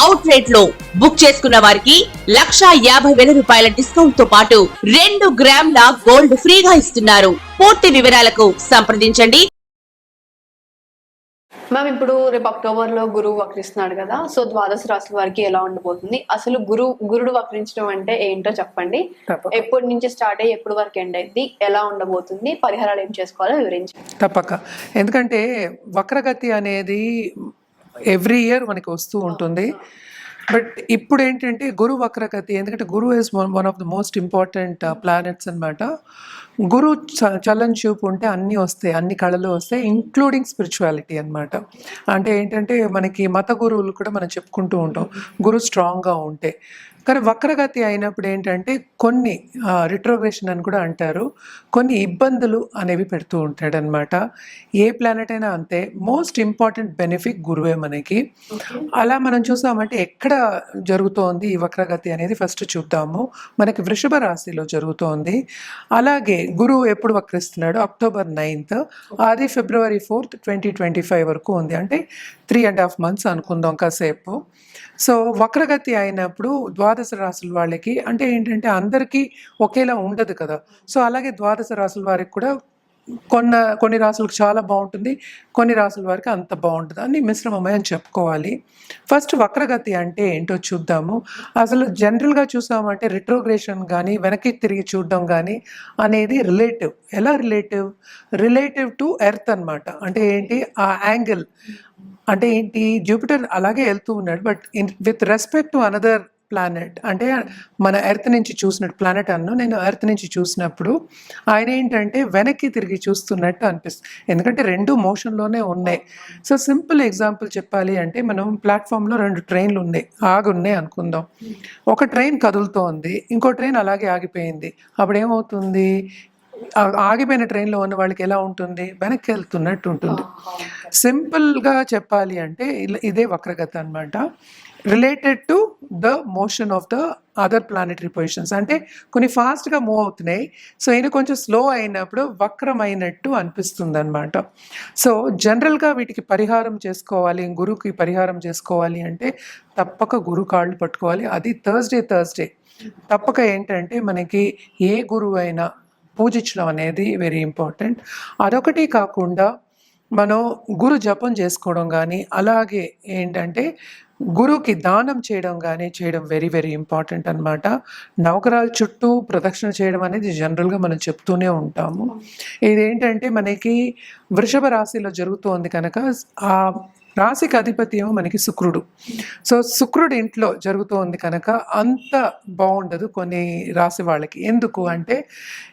Out రేట్లో book చేసుకున్న వారికి లక్షా యాభై వేల రూపాయల డిస్కౌంట్తో పాటు రెండు గ్రాముల గోల్డ్ ఫ్రీగా ఇస్తున్నారు. పూర్తి వివరాలకు సంప్రదించండి. మ్యామ్ ఇప్పుడు రేపు అక్టోబర్లో గురువు వక్రిస్తున్నాడు కదా సో ద్వాదశ రాశుల వారికి ఎలా ఉండబోతుంది? అసలు గురు గురుడు వక్రించడం అంటే ఏంటో చెప్పండి. ఎప్పటి నుంచి స్టార్ట్ అయ్యి ఎప్పుడు వరకు ఎండ్ అయింది ఎలా ఉండబోతుంది పరిహారాలు ఏం చేసుకోవాలో వివరించండి. తప్పక. ఎందుకంటే వక్రగతి అనేది ఎవ్రీ ఇయర్ మనకి వస్తూ ఉంటుంది. బట్ ఇప్పుడు ఏంటంటే గురు వక్రగతి ఎందుకంటే Guru is one of the most important planets అన్నమాట. గురు చ చలన్ చూపు ఉంటే అన్నీ వస్తాయి అన్ని కళలు వస్తాయి ఇంక్లూడింగ్ స్పిరిచువాలిటీ అన్నమాట. అంటే ఏంటంటే మనకి మత గురువులు కూడా మనం చెప్పుకుంటూ ఉంటాం గురు స్ట్రాంగ్గా ఉంటే. కానీ వక్రగతి అయినప్పుడు ఏంటంటే కొన్ని రిట్రోగ్రేషన్ అని కూడా అంటారు. కొన్ని ఇబ్బందులు అనేవి పెడుతూ ఉంటాడనమాట ఏ ప్లానెట్ అయినా అంతే మోస్ట్ ఇంపార్టెంట్ బెనిఫిట్ గురువే మనకి. అలా మనం చూసామంటే ఎక్కడ జరుగుతోంది ఈ వక్రగతి అనేది ఫస్ట్ చూద్దాము. మనకి వృషభ రాశిలో జరుగుతోంది. అలాగే గురువు ఎప్పుడు వక్రిస్తున్నాడు? అక్టోబర్ నైన్త్ అది February fourth twenty twenty five వరకు ఉంది. అంటే త్రీ అండ్ హాఫ్ మంత్స్ అనుకుందాం కాసేపు. సో వక్రగతి అయినప్పుడు ద్వాదశ రాసుల వాళ్ళకి అంటే ఏంటంటే అందరికీ ఒకేలా ఉండదు కదా. సో అలాగే ద్వాదశ రాసుల వారికి కూడా కొన్న కొన్ని రాసులకు చాలా బాగుంటుంది కొన్ని రాసుల వారికి అంత బాగుంటుంది అని మిశ్రమమే అని చెప్పుకోవాలి. ఫస్ట్ వక్రగతి అంటే ఏంటో చూద్దాము. అసలు జనరల్గా చూసామంటే రిట్రోగ్రేషన్ కానీ వెనక్కి తిరిగి చూడడం కానీ అనేది రిలేటివ్. ఎలా రిలేటివ్? రిలేటివ్ టు ఎర్త్ అన్నమాట. అంటే ఏంటి? ఆ యాంగిల్. అంటే ఏంటి? జూపిటర్ అలాగే వెళ్తూ ఉన్నాడు. But in with respect to another planet అంటే మన ఎర్త్ నుంచి చూసినట్టు ప్లానెట్ అన్ను నేను ఎర్త్ నుంచి చూసినప్పుడు ఆయన ఏంటంటే వెనక్కి తిరిగి చూస్తున్నట్టు అనిపిస్తుంది. ఎందుకంటే రెండు మోషన్లోనే ఉన్నాయి. సో సింపుల్ ఎగ్జాంపుల్ చెప్పాలి అంటే మనం ప్లాట్ఫామ్లో రెండు ట్రైన్లు ఉన్నాయి. ఆగి ఉన్నాయి అనుకుందాం. ఒక ట్రైన్ కదులుతోంది. ఇంకో ట్రైన్ అలాగే ఆగిపోయింది. అప్పుడు ఏమవుతుంది ఆగిపోయిన ట్రైన్లో ఉన్న వాళ్ళకి ఎలా ఉంటుంది? వెనక్కి వెళ్తున్నట్టు ఉంటుంది సింపుల్గా చెప్పాలి అంటే ఇలా- ఇదే వక్రగత అన్నమాట. Related to the motion of the other planetary positions. అంటే కొన్ని ఫాస్ట్గా మూవ్ అవుతున్నాయి. సో ఈయన కొంచెం స్లో అయినప్పుడు వక్రమైనట్టు అనిపిస్తుంది అనమాట సో జనరల్గా వీటికి పరిహారం చేసుకోవాలి గురువుకి పరిహారం చేసుకోవాలి అంటే తప్పక గురు కాళ్ళు పట్టుకోవాలి. అది థర్స్డే థర్స్డే. తప్పక ఏంటంటే మనకి ఏ గురువు అయినా పూజించడం అనేది వెరీ ఇంపార్టెంట్ అదొకటి కాకుండా మనం గురు జపం చేసుకోవడం కానీ అలాగే ఏంటంటే గురువుకి దానం చేయడం కానీ చేయడం వెరీ వెరీ ఇంపార్టెంట్ అనమాట నవగ్రహాల చుట్టూ ప్రదక్షిణ చేయడం అనేది జనరల్గా మనం చెప్తూనే ఉంటాము. ఇదేంటంటే మనకి వృషభ రాశిలో జరుగుతోంది కనుక ఆ రాశికి అధిపతి ఏమో మనకి శుక్రుడు. సో శుక్రుడు ఇంట్లో జరుగుతోంది కనుక అంత బాగుండదు కొన్ని రాశి వాళ్ళకి. ఎందుకు అంటే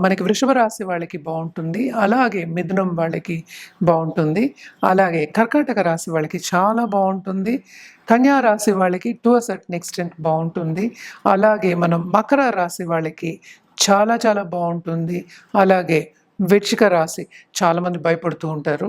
మనకి వృషభ రాశి వాళ్ళకి బాగుంటుంది. అలాగే మిథునం వాళ్ళకి బాగుంటుంది. అలాగే కర్కాటక రాశి వాళ్ళకి చాలా బాగుంటుంది. కన్యా రాశి వాళ్ళకి టు అ సర్టన్ ఎక్స్టెంట్ బాగుంటుంది. అలాగే మనం మకర రాశి వాళ్ళకి చాలా చాలా బాగుంటుంది. అలాగే వృచ్చిక రాశి చాలామంది భయపడుతూ ఉంటారు.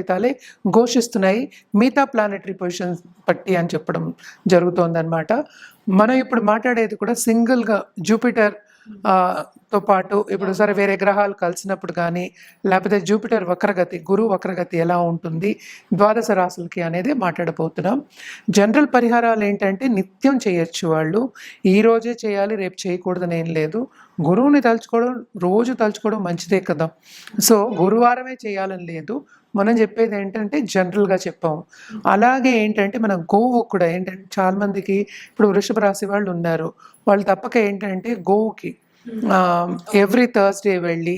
ఘోషిస్తున్నాయి. మిగతా ప్లానెటరీ పొజిషన్స్ పట్టి అని చెప్పడం జరుగుతోందనమాట మనం ఇప్పుడు మాట్లాడేది కూడా సింగిల్గా జూపిటర్తో పాటు ఇప్పుడు సరే వేరే గ్రహాలు కలిసినప్పుడు కానీ లేకపోతే జూపిటర్ వక్రగతి గురు వక్రగతి ఎలా ఉంటుంది ద్వాదశ రాసులకి అనేది మాట్లాడబోతున్నాం. జనరల్ పరిహారాలు ఏంటంటే నిత్యం చేయొచ్చు వాళ్ళు. ఈ రోజే చేయాలి రేపు చేయకూడదని ఏం లేదు. గురువుని తలుచుకోవడం రోజు తలుచుకోవడం మంచిదే కదా. సో గురువారమే చేయాలని లేదు. మనం చెప్పేది ఏంటంటే జనరల్గా చెప్పాము. అలాగే ఏంటంటే మనం గోవు కూడా ఏంటంటే చాలా మందికి ఇప్పుడు వృషభ రాశి వాళ్ళు ఉన్నారు. వాళ్ళు తప్పక ఏంటంటే గోవుకి ఎవ్రీ థర్స్డే వెళ్ళి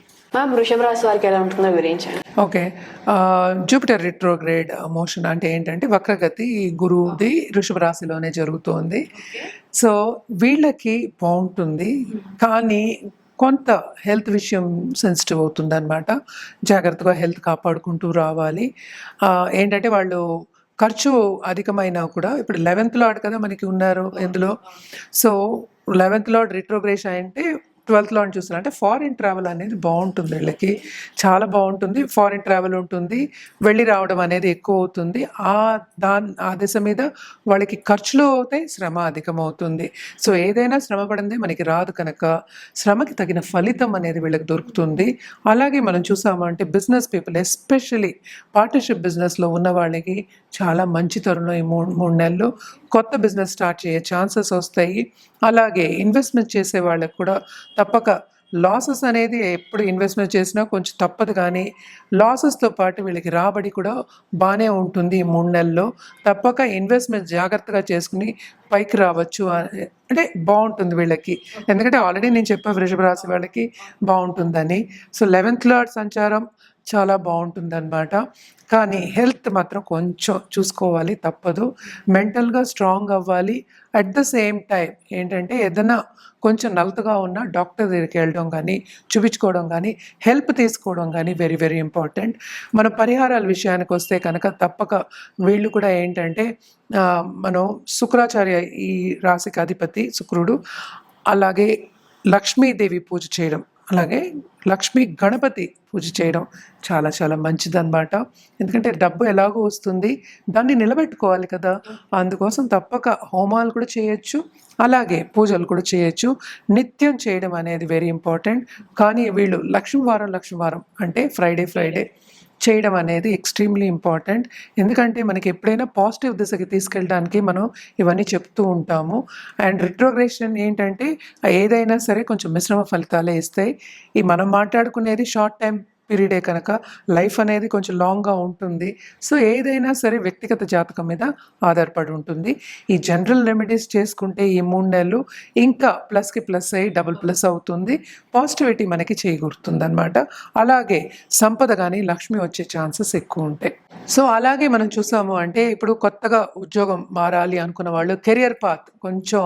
మ్యామ్ వృషభ రాశి వారికి ఎలా ఉంటుందో వివరించండి. ఓకే. జూపిటర్ రిట్రోగ్రేడ్ మోషన్ అంటే ఏంటంటే వక్రగతి గురువుది వృషభ రాశిలోనే జరుగుతోంది. సో వీళ్ళకి బాగుంటుంది. కానీ కొంత హెల్త్ విషయం సెన్సిటివ్ అవుతుంది అనమాట జాగ్రత్తగా హెల్త్ కాపాడుకుంటూ రావాలి. ఏంటంటే వాళ్ళు ఖర్చు అధికమైనా కూడా ఇప్పుడు లెవెన్త్ లాడ్ కదా మనకి ఉన్నారు ఇందులో. సో లెవెన్త్ లాడ్ రిట్రోగ్రేషన్ అంటే ట్వెల్త్ లాడ్ చూస్తారు అంటే ఫారిన్ ట్రావెల్ అనేది బాగుంటుంది. వీళ్ళకి చాలా బాగుంటుంది. ఫారిన్ ట్రావెల్ ఉంటుంది. వెళ్ళి రావడం అనేది ఎక్కువ అవుతుంది. ఆ దాని ఆ దిశ మీద వాళ్ళకి ఖర్చులు అవుతాయి శ్రమ అధికమవుతుంది. సో ఏదైనా శ్రమ పడిందే మనకి రాదు కనుక శ్రమకి తగిన ఫలితం అనేది వీళ్ళకి దొరుకుతుంది. అలాగే మనం చూసాము అంటే బిజినెస్ పీపుల్ ఎస్పెషలీ పార్ట్నర్షిప్ బిజినెస్లో ఉన్న వాళ్ళకి చాలా మంచి తరుణం ఈ మూడు మూడు నెలలు కొత్త బిజినెస్ స్టార్ట్ చేయే ఛాన్సెస్ వస్తాయి. అలాగే ఇన్వెస్ట్మెంట్ చేసే వాళ్ళకి కూడా తప్పక. లాసెస్ అనేది ఎప్పుడు ఇన్వెస్ట్మెంట్ చేసినా కొంచెం తప్పదు కానీ లాసెస్తో పాటు వీళ్ళకి రాబడి కూడా బాగానే ఉంటుంది ఈ మూడు నెలల్లో. తప్పక ఇన్వెస్ట్మెంట్ జాగ్రత్తగా చేసుకుని పైకి రావచ్చు. అంటే బాగుంటుంది వీళ్ళకి. ఎందుకంటే ఆల్రెడీ నేను చెప్పా వృషభ రాశి వాళ్ళకి బాగుంటుందని. సో లెవెన్త్ లార్డ్ సంచారం చాలా బాగుంటుందన్నమాట. కానీ హెల్త్ మాత్రం కొంచెం చూసుకోవాలి తప్పదు. మెంటల్గా స్ట్రాంగ్ అవ్వాలి. అట్ ద సేమ్ టైం ఏంటంటే ఏదైనా కొంచెం నలతగా ఉన్న డాక్టర్ దగ్గరికి వెళ్ళడం కానీ చూపించుకోవడం కానీ హెల్ప్ తీసుకోవడం కానీ వెరీ వెరీ ఇంపార్టెంట్. మన పరిహారాల విషయానికి వస్తే కనుక తప్పక వీళ్ళు కూడా ఏంటంటే మనం శుక్రాచార్య ఈ రాశికి అధిపతి శుక్రుడు. అలాగే లక్ష్మీదేవి పూజ చేయడం. అలాగే లక్ష్మీ గణపతి పూజ చేయడం చాలా చాలా మంచిదన్నమాట. ఎందుకంటే డబ్బు ఎలాగో వస్తుంది దాన్ని నిలబెట్టుకోవాలి కదా. అందుకోసం తప్పక హోమాలు కూడా చేయొచ్చు అలాగే పూజలు కూడా చేయొచ్చు. నిత్యం చేయడం అనేది వెరీ ఇంపార్టెంట్ కానీ వీళ్ళు లక్ష్మీవారం వారం వారం అంటే ఫ్రైడే ఫ్రైడే చేయడం అనేది ఎక్స్ట్రీమ్లీ ఇంపార్టెంట్ ఎందుకంటే మనకి ఎప్పుడైనా పాజిటివ్ దిశకి తీసుకెళ్ళడానికి మనం ఇవన్నీ చెప్తూ ఉంటాము. అండ్ రిట్రోగ్రేషన్ ఏంటంటే ఏదైనా సరే కొంచెం మిశ్రమ ఫలితాలే ఇస్తాయి. ఈ మనం మాట్లాడుకునేది షార్ట్ టైం పీరియడే కనుక లైఫ్ అనేది కొంచెం లాంగ్గా ఉంటుంది. సో ఏదైనా సరే వ్యక్తిగత జాతకం మీద ఆధారపడి ఉంటుంది. ఈ జనరల్ రెమెడీస్ చేసుకుంటే ఈ మూడు నెలలు ఇంకా ప్లస్కి ప్లస్ అయ్యి డబుల్ ప్లస్ అవుతుంది. పాజిటివిటీ మనకి చేకూరుతుంది అనమాట అలాగే సంపద కానీ లక్ష్మి వచ్చే ఛాన్సెస్ ఎక్కువ ఉంటాయి. సో అలాగే మనం చూసాము అంటే ఇప్పుడు కొత్తగా ఉద్యోగం మారాలి అనుకున్న వాళ్ళు కెరియర్ పాత్ కొంచెం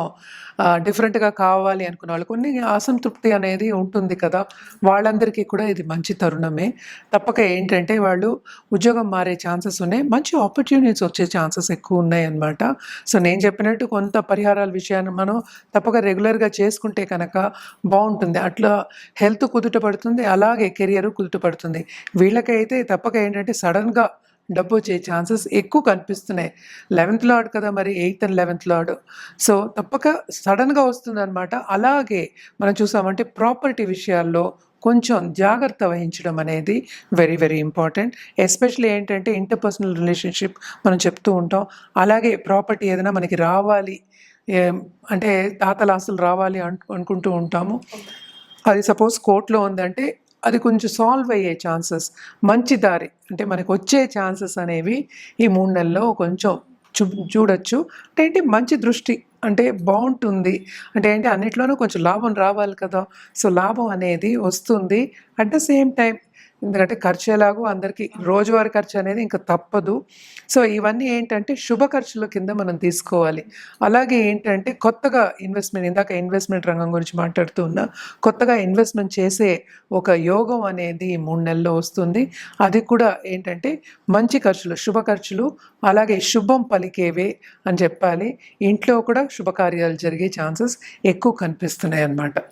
డిఫరెంట్గా కావాలి అనుకున్న వాళ్ళు కొన్ని అసంతృప్తి అనేది ఉంటుంది కదా. వాళ్ళందరికీ కూడా ఇది మంచి తరుణమే. తప్పక ఏంటంటే వాళ్ళు ఉద్యోగం మారే ఛాన్సెస్ ఉన్నాయి. మంచి ఆపర్చునిటీస్ వచ్చే ఛాన్సెస్ ఎక్కువ ఉన్నాయన్నమాట. సో నేను చెప్పినట్టు కొంత పరిహారాల విషయాన్ని మనం తప్పక రెగ్యులర్గా చేసుకుంటే కనుక బాగుంటుంది. అట్లా హెల్త్ కుదుట పడుతుంది అలాగే కెరియర్ కుదుట పడుతుంది. వీళ్ళకైతే తప్పక ఏంటంటే సడన్గా డబ్బు వచ్చే ఛాన్సెస్ ఎక్కువ కనిపిస్తున్నాయి. లెవెన్త్ లార్డ్ కదా మరి eighth and eleventh lord. So తప్పక సడన్గా వస్తుంది అనమాట అలాగే మనం చూసామంటే ప్రాపర్టీ విషయాల్లో కొంచెం జాగ్రత్త వహించడం అనేది వెరీ వెరీ ఇంపార్టెంట్. ఎస్పెషల్లీ ఏంటంటే ఇంటర్పర్సనల్ రిలేషన్షిప్ మనం చెప్తూ ఉంటాం. అలాగే ప్రాపర్టీ ఏదైనా మనకి రావాలి అంటే తాతల ఆస్తులు రావాలి అను అనుకుంటూ ఉంటాము. అది సపోజ్ కోర్టులో ఉందంటే అది కొంచెం సాల్వ్ అయ్యే ఛాన్సెస్ మంచి దారి అంటే మనకు వచ్చే ఛాన్సెస్ అనేవి ఈ మూడు నెలల్లో కొంచెం చూ చూడొచ్చు. అంటే ఏంటి? మంచి దృష్టి అంటే బాగుంటుంది అంటే ఏంటి? అన్నిట్లోనూ కొంచెం లాభం రావాలి కదా. సో లాభం అనేది వస్తుంది. అట్ ద సేమ్ టైం ఎందుకంటే ఖర్చు ఎలాగో అందరికీ రోజువారీ ఖర్చు అనేది ఇంకా తప్పదు. సో ఇవన్నీ ఏంటంటే శుభ ఖర్చుల కింద మనం తీసుకోవాలి. అలాగే ఏంటంటే కొత్తగా ఇన్వెస్ట్మెంట్ ఇందాక ఇన్వెస్ట్మెంట్ రంగం గురించి మాట్లాడుతున్నా కొత్తగా ఇన్వెస్ట్మెంట్ చేసే ఒక యోగం అనేది మూడు నెలల్లో వస్తుంది. అది కూడా ఏంటంటే మంచి ఖర్చులు శుభ ఖర్చులు అలాగే శుభం పలికేవే అని చెప్పాలి. ఇంట్లో కూడా శుభకార్యాలు జరిగే ఛాన్సెస్ ఎక్కువ కనిపిస్తున్నాయి అన్నమాట